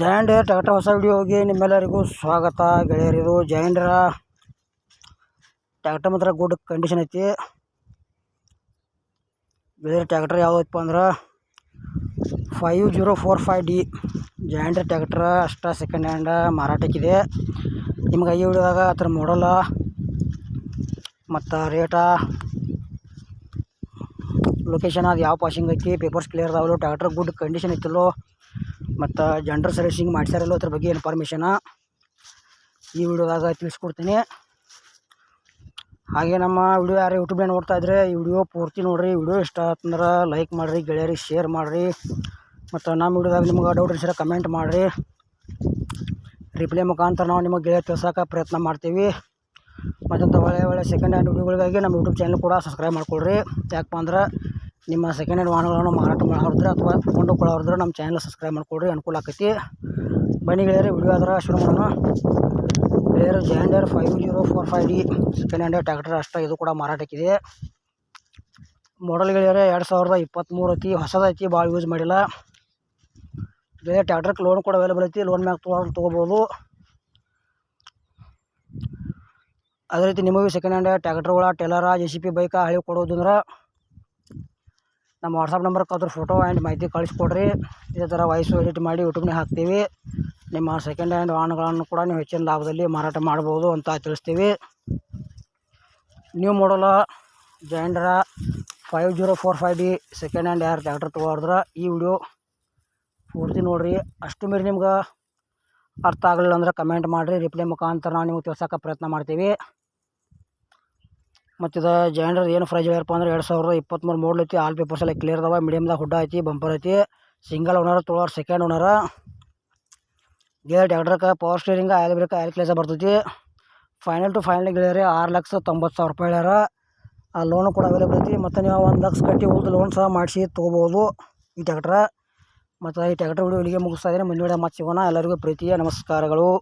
ಜಯಂಡ್ tractor ಹೊಸ ವಿಡಿಯೋಗೆ ನಿಮ್ಮೆಲ್ಲರಿಗೂ ಸ್ವಾಗತ ಗೆಳೆಯರಿದು. ಜಯಂಡ್ರ ಟ್ಯಾಕ್ಟರ್ ಮಾತ್ರ ಗುಡ್ ಕಂಡೀಷನ್ ಐತಿ. ಬೇರೆ ಟ್ಯಾಕ್ಟರ್ ಯಾವುದಪ್ಪ ಅಂದ್ರೆ five zero four five D John Deere tractor ಅಷ್ಟ ಸೆಕೆಂಡ್ ಹ್ಯಾಂಡ್ ಮಾರಾಟಕ್ಕಿದೆ. ನಿಮ್ಗೆ ಈ ವಿಡಿಯೋದಾಗ ಅದ್ರ ಮಾಡಲ್ಲ ಮತ್ತು ರೇಟ ಲೊಕೇಶನ್ ಅದು ಯಾವ ಪಾಸಿಂಗ್ ಐತಿ ಪೇಪರ್ಸ್ ಕ್ಲಿಯರ್ ಅದಾವಲ್ಲ ಟ್ಯಾಕ್ಟರ್ ಗುಡ್ ಕಂಡೀಷನ್ ಇತ್ತಲ್ಲೋ ಮತ್ತು ಜಂಡರ್ ಸರ್ವಿಸಿಂಗ್ ಮಾಡ್ಸ್ಯಾರಲ್ಲ, ಅದ್ರ ಬಗ್ಗೆ ಇನ್ಫಾರ್ಮೇಷನ ಈ ವಿಡಿಯೋದಾಗ ತಿಳಿಸ್ಕೊಡ್ತೀನಿ. ಹಾಗೆ ನಮ್ಮ ವಿಡಿಯೋ ಯಾರು ಯೂಟ್ಯೂಬ್ನಾಗ ನೋಡ್ತಾ ಇದ್ರೆ ಈ ವಿಡಿಯೋ ಪೂರ್ತಿ ನೋಡಿರಿ, ವಿಡಿಯೋ ಇಷ್ಟ ಆತಂದ್ರೆ ಲೈಕ್ ಮಾಡಿರಿ ಗೆಳೆಯರಿಗೆ ಶೇರ್ ಮಾಡಿರಿ, ಮತ್ತು ನಮ್ಮ ವಿಡಿಯೋದಾಗ ನಿಮ್ಗೆ ಡೌಟ್ ಇರ್ಸಿರ ಕಮೆಂಟ್ ಮಾಡಿರಿ. ರಿಪ್ಲೈ ಮುಖಾಂತರ ನಾವು ನಿಮಗೆ ಗೆಳೆಯ ತಿಳ್ಸೋಕೆ ಪ್ರಯತ್ನ ಮಾಡ್ತೀವಿ. ಮತ್ತಂತ ಒಳ್ಳೆಯ ಒಳ್ಳೆಯ ಸೆಕೆಂಡ್ ಹ್ಯಾಂಡ್ ವಿಡಿಯೋಗಳಿಗಾಗಿ ನಮ್ಮ ಯೂಟ್ಯೂಬ್ ಚಾನಲ್ ಕೂಡ ಸಬ್ಸ್ಕ್ರೈಬ್ ಮಾಡ್ಕೊಳ್ರಿ ಯಾಕಪ್ಪ ಅಂದ್ರೆ ನಿಮ್ಮ ಸೆಕೆಂಡ್ ಹ್ಯಾಂಡ್ ವಾಹನಗಳನ್ನು ಮಾರಾಟ ಮಾಡೋರಿದ್ರೆ ಅಥವಾ ಕೊಂಡುಕೊಳ್ಳೋರಿದ್ರೆ ನಮ್ಮ ಚಾನಲ್ ಸಬ್ಸ್ಕ್ರೈಬ್ ಮಾಡಿಕೊಡ್ರಿ, ಅನುಕೂಲ ಆಕೈತಿ. ಬನ್ನಿ ವಿಡಿಯೋ ಆದ್ರೆ ಶುರು ಮಾಡೋಣ. ಗೆಳೆಯರು John Deere five zero four five D second hand tractor ಅಷ್ಟೇ, ಇದು ಕೂಡ ಮಾರಾಟಕ್ಕಿದೆ. ಮಾಡಲ್ ಗೆಳೆಯರೆ, ಎರಡು ಸಾವಿರದ ಇಪ್ಪತ್ತ್ಮೂರು ಐತಿ ಹೊಸದೈತಿ ಭಾಳ ಯೂಸ್ ಮಾಡಿಲ್ಲ. ಬೇರೆ ಟ್ಯಾಕ್ಟ್ರಕ್ಕೆ ಲೋನ್ ಕೂಡ ಅವೈಲೇಬಲ್ ಐತಿ ಲೋನ್ ಮ್ಯಾಗ ತೊಗೊಂಡು ತೊಗೋಬೋದು. ಅದೇ ರೀತಿ ನಿಮಗೂ ಸೆಕೆಂಡ್ ಹ್ಯಾಂಡ್ ಟ್ಯಾಕ್ಟ್ರುಗಳ ಟೆಲರ ಜೆ ಸಿ ಪಿ ಬೈಕ ಹಳಿ ಕೊಡೋದು ಅಂದ್ರೆ ನಮ್ಮ ವಾಟ್ಸಪ್ ನಂಬರ್ಗೆ ಅದ್ರ ಫೋಟೋ ಆ್ಯಂಡ್ ಮಾಹಿತಿ ಕಳಿಸ್ಕೊಡ್ರಿ. ಇದೇ ಥರ ವಾಯ್ಸು ಎಡಿಟ್ ಮಾಡಿ ಯೂಟ್ಯೂಬ್ನಾಗ ಹಾಕ್ತೀವಿ. ನಿಮ್ಮ ಸೆಕೆಂಡ್ ಹ್ಯಾಂಡ್ ವಾಹನಗಳನ್ನು ಕೂಡ ನೀವು ಹೆಚ್ಚಿನ ಲಾಭದಲ್ಲಿ ಮಾರಾಟ ಮಾಡ್ಬೋದು ಅಂತ ತಿಳಿಸ್ತೀವಿ. New model John Deere five zero four five D second hand ಯಾರು ಟ್ಯಾಕ್ಟರ್ ತೊಗೊಳಿದ್ರೆ ಈ ವಿಡಿಯೋ ಪೂರ್ತಿ ನೋಡಿರಿ. ಅಷ್ಟು ಮೀರಿ ನಿಮ್ಗೆ ಅರ್ಥ ಆಗಲಿಲ್ಲ ಅಂದ್ರೆ ಕಮೆಂಟ್ ಮಾಡಿರಿ. ರಿಪ್ಲೈ ಮುಖಾಂತರ ನಾವು ನಿಮಗೆ ತಿಳ್ಸೋಕೆ ಪ್ರಯತ್ನ ಮಾಡ್ತೀವಿ. ಮತ್ತು ಇದು ಜೈಂಡರ್ ಏನು ಫ್ರೈಜ್ ಹೇಳ್ಯಪ್ಪ ಅಂದ್ರೆ ಎರಡು ಸಾವಿರದ ಇಪ್ಪತ್ತ್ಮೂರು ಮೋಡಲ್ ಐತಿ. ಆಲ್ ಪೇಪರ್ಸ್ ಎಲ್ಲ ಕ್ಲಿಯರ್ ಅದಾವ. ಮೀಡಿಯಮ್ದಾಗ ಹುಡ್ಡ ಐತಿ. ಬಂಪರ್ ಐತಿ. ಸಿಂಗಲ್ ಓನರ್ ತೊಗೊಳೋರು second ಓನರ gear ಟ್ಯಾಕ್ಟ್ರಕ್ಕೆ power steering oil brake oil ಕ್ಲೇಸ ಬರ್ತೈತಿ. ಫೈನಲ್ ಟು ಫೈನಲ್ ಗೆಳೆಯರಿ ಆರು ಲಕ್ಷ ತೊಂಬತ್ತು ಸಾವಿರ ರೂಪಾಯಿ ಹೇಳ್ಯಾರ. ಆ ಲೋನು ಕೂಡ ಅವೈಲೇಬಲ್ ಐತಿ. ಮತ್ತು ನೀವು ಒಂದು ಲಕ್ಷ ಕಟ್ಟಿ ಉಳಿದು ಲೋನ್ ಸಹ ಮಾಡಿಸಿ ತೊಗೋಬೋದು ಈ ಟ್ಯಾಕ್ಟ್ರ ಮತ್ತು ಈ ಟ್ಯಾಕ್ಟ್ರ್ ವಿಡಿಯೋ ಇಲ್ಲಿಗೆ ಮುಗಿಸ್ತಾ ಇದ್ದೀನಿ. ಮುಂದಿನ ಮತ್ತೆ ಸಿಗೋಣ. ಎಲ್ಲರಿಗೂ ಪ್ರೀತಿಯ ನಮಸ್ಕಾರಗಳು.